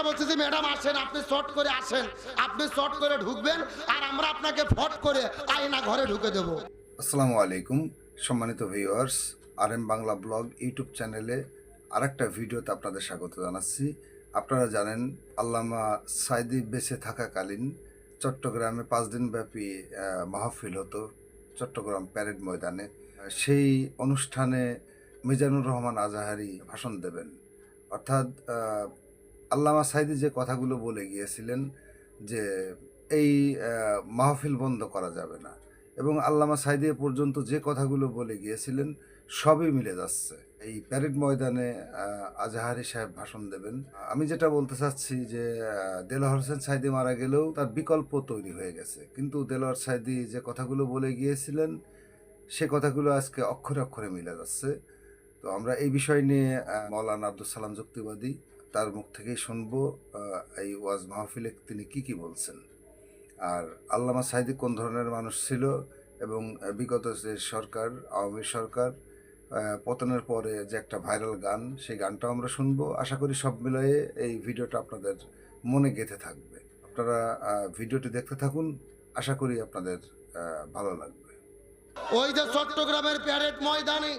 আমরা বলছি যে, ম্যাডাম, আসেন, আপনি শর্ট করে আসেন। আপনি শর্ট করে ঢুকবেন আর আমরা আপনাকে ফট করে আয়না ঘরে ঢুকে দেবো। আসসালামু আলাইকুম, সম্মানিত viewers R M Bangla blog YouTube চ্যানেলে আরেকটা ভিডিওতে আপনাদের স্বাগত জানাচ্ছি। আপনারা জানেন, আল্লামা সাইদি বেঁচে থাকাকালীন চট্টগ্রামে পাঁচ দিনব্যাপী মাহফিল হতো চট্টগ্রাম প্যারেড ময়দানে। সেই অনুষ্ঠানে মিজানুর রহমান আজাহারি ভাষণ দেবেন। অর্থাৎ আল্লামা সাইদি যে কথাগুলো বলে গিয়েছিলেন যে এই মাহফিল বন্ধ করা যাবে না। এবং আল্লামা সাইদি পর্যন্ত যে কথাগুলো বলে গিয়েছিলেন সবই মিলে যাচ্ছে। এই প্যারেড ময়দানে আজাহারি সাহেব ভাষণ দেবেন। আমি যেটা বলতে চাচ্ছি যে আহ, দেলোয়ার হোসেন সাইদি মারা গেলেও তার বিকল্প তৈরি হয়ে গেছে। কিন্তু দেলোয়ার সাইদি যে কথাগুলো বলে গিয়েছিলেন সে কথাগুলো আজকে অক্ষরে অক্ষরে মিলে যাচ্ছে। তো আমরা এই বিষয় নিয়ে মৌলানা আব্দুল সালাম যুক্তিবাদী তার মুখ থেকেই শুনব এই ওয়াজ মাহফিলে তিনি কি কি বলছেন। আর আল্লামা সাইদি কোন ধরনের মানুষ ছিল এবং বিগত যে সরকার, আওয়ামী সরকার পতনের পরে যে একটা ভাইরাল গান, সেই গানটাও আমরা শুনব। আশা করি সব মিলিয়ে এই ভিডিওটা আপনাদের মনে গেঁথে থাকবে। আপনারা ভিডিওটি দেখতে থাকুন। আশা করি আপনাদের ভালো লাগবে। ওই যে চট্টগ্রামের প্যারেড ময়দানে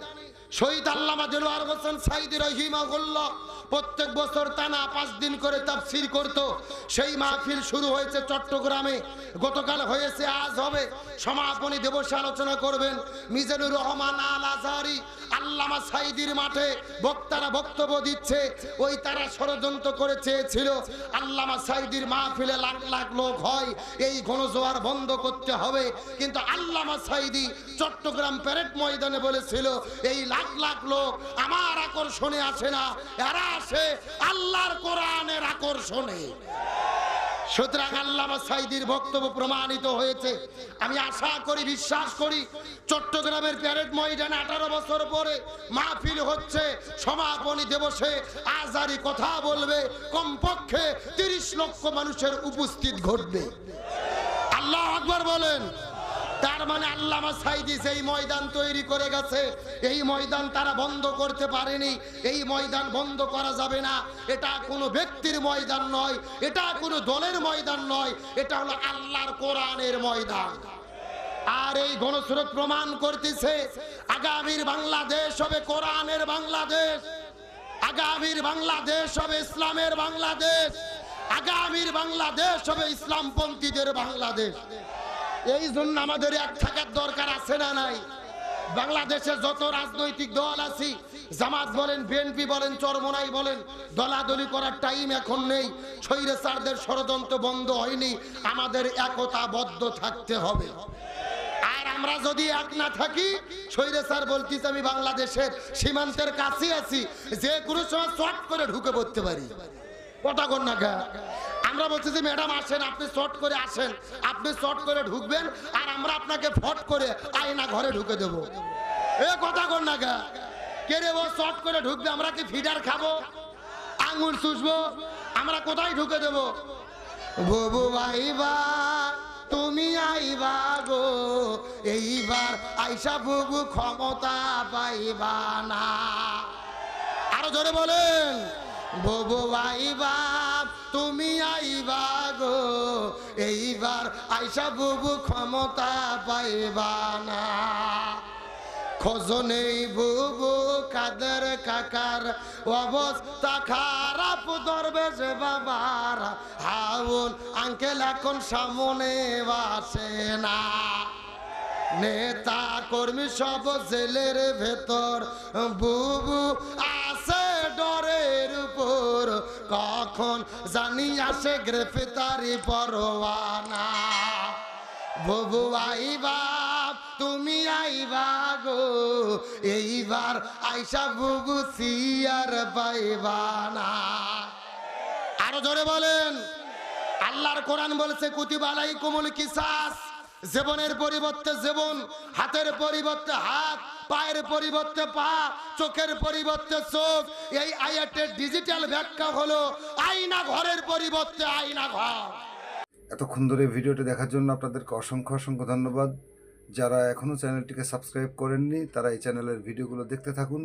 শহীদ আল্লামা দেলোয়ার হোসেন সাইদি রহিমাহুল্লাহ প্রত্যেক বছর টানা পাঁচ দিন করে তাফসির করত। সেই মাহফিল শুরু হয়েছে চট্টগ্রামে। গতকাল হয়েছে, আজ হবে। সমাপনী দিবসে আলোচনা করবেন মিজানুর রহমান আল আজহারি আল্লামা সাইদির মাঠে বক্তারা বক্তব্য দিচ্ছে। ওই তারা ষড়যন্ত্র করে চেয়েছিল, আল্লামা সাইদির মাহফিলে লাখ লাখ লোক হয়, এই ঘনজোয়ার বন্ধ করতে হবে। কিন্তু আল্লামা সাইদি চট্টগ্রাম প্যারেড ময়দানে বলেছিল, এই লাখ লাখ লাখ লোক আমার আকর্ষণে আসে না, এরা আসে আল্লাহর কোরআনের আকর্ষণে। সুতরাং আল্লামা সাইদির বক্তব্য প্রমাণিত হয়েছে। আমি আশা করি, বিশ্বাস করি, চট্টগ্রামের প্যারেড ময়দানে আঠারো বছর পরে মাহফিল হচ্ছে, সমাপনী দিবসে আজারি কথা বলবে, কমপক্ষে তিরিশ লক্ষ মানুষের উপস্থিত ঘটবে। আল্লাহ আকবর বলেন। তার মানে আল্লামা সাইদি যেই ময়দান তৈরি করে গেছে, এই ময়দান তারা বন্ধ করতে পারেনি, এই ময়দান বন্ধ করা যাবে না। এটা কোনো ব্যক্তির ময়দান নয়, এটা কোনো দলের ময়দান নয়, এটা হলো আল্লাহর কোরআনের ময়দান। আর এই গণস্রোত প্রমাণ করতেছে, আগামীর বাংলাদেশ হবে কোরআনের বাংলাদেশ, আগামীর বাংলাদেশ হবে ইসলামের বাংলাদেশ, আগামীর বাংলাদেশ হবে ইসলামপন্থীদের বাংলাদেশ। এই জন্য আমাদের এক থাকার দরকার আছে না নাই? বাংলাদেশে যত রাজনৈতিক দল আছি, জামাত বলেন বিএনপি বলেন, চরমনাই বলেন, দলাদলি করার টাইম এখন নেই। স্বৈরাচারদের ষড়যন্ত্র বন্ধ হয়নি, আমাদের একতাবদ্ধ থাকতে হবে। আর আমরা যদি এক না থাকি স্বৈরাচার বলতিস আমি বাংলাদেশের সীমান্তের কাছে আছি, যে কোনো সময় চট করে ঢুকে পড়তে পারি। কটা গা? আমরা বলছি যে, ম্যাডাম, আসেন, আপনি শর্ট করে আসেন। আপনি শর্ট করে ঢুকবেন আর আমরা আপনাকে ফট করে আয়না ঘরে ঢুকে দেব। এ কথা কর না গা কে রে ও শর্ট করে ঢুকবে, আমরা কি ফিডার খাব? আঙুর চুষবো, আমরা কোথায় ঢুকে দেব? বুবু ভাইবা, তুমি আইবা গো, এইবার আইসা বুবু ক্ষমতা পাইবা না। আরও জোরে বলেন বুবু আইবা তুমি আইবা গো, এইবার আইসা বুবু ক্ষমতা পাইবা না। খোঁজ নেই বুবু কাদের কাকার অবস্থা খারাপ ধরবে যে বাবার হাউন, আঙ্কেল এখন সামনে বাসে না। নেতা কর্মী সব জেলের ভেতর, বুবু উপর কখন জানি আসে গ্রেফতারি পরোয়ানা। বুবু, আইবা, তুমি আইবা গো, এইবার আইসা বুবু সিয়ার পাইবা না আরও জোরে বলেন, আল্লাহর কোরআন বলেছে কুতিবালাই কুমুল কিসাস। জীবনের পরিবর্তে জীবন, হাতের পরিবর্তে হাত, পায়ের পরিবর্তে পা, চোখের পরিবর্তে চোখ। এই আয়াতের ডিজিটাল ব্যাখ্যা হলো আয়না ঘরের পরিবর্তে আয়না ঘর। এতক্ষণ ধরে ভিডিওটি দেখার জন্য আপনাদেরকে অসংখ্য অসংখ্য ধন্যবাদ। যারা এখনও চ্যানেলটিকে সাবস্ক্রাইব করেননি, তারা এই চ্যানেলের ভিডিওগুলো দেখতে থাকুন।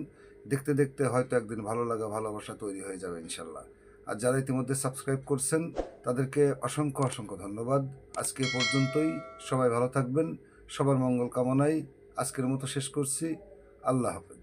দেখতে দেখতে হয়তো একদিন ভালো লাগা, ভালোবাসা তৈরি হয়ে যাবে, ইনশাল্লাহ। আর যারা ইতিমধ্যে সাবস্ক্রাইব করছেন, তাদেরকে অসংখ্য অসংখ্য ধন্যবাদ। আজকে পর্যন্তই। সবাই ভালো থাকবেন। সবার মঙ্গল কামনায় আজকের মতো শেষ করছি। আল্লাহ হাফেজ।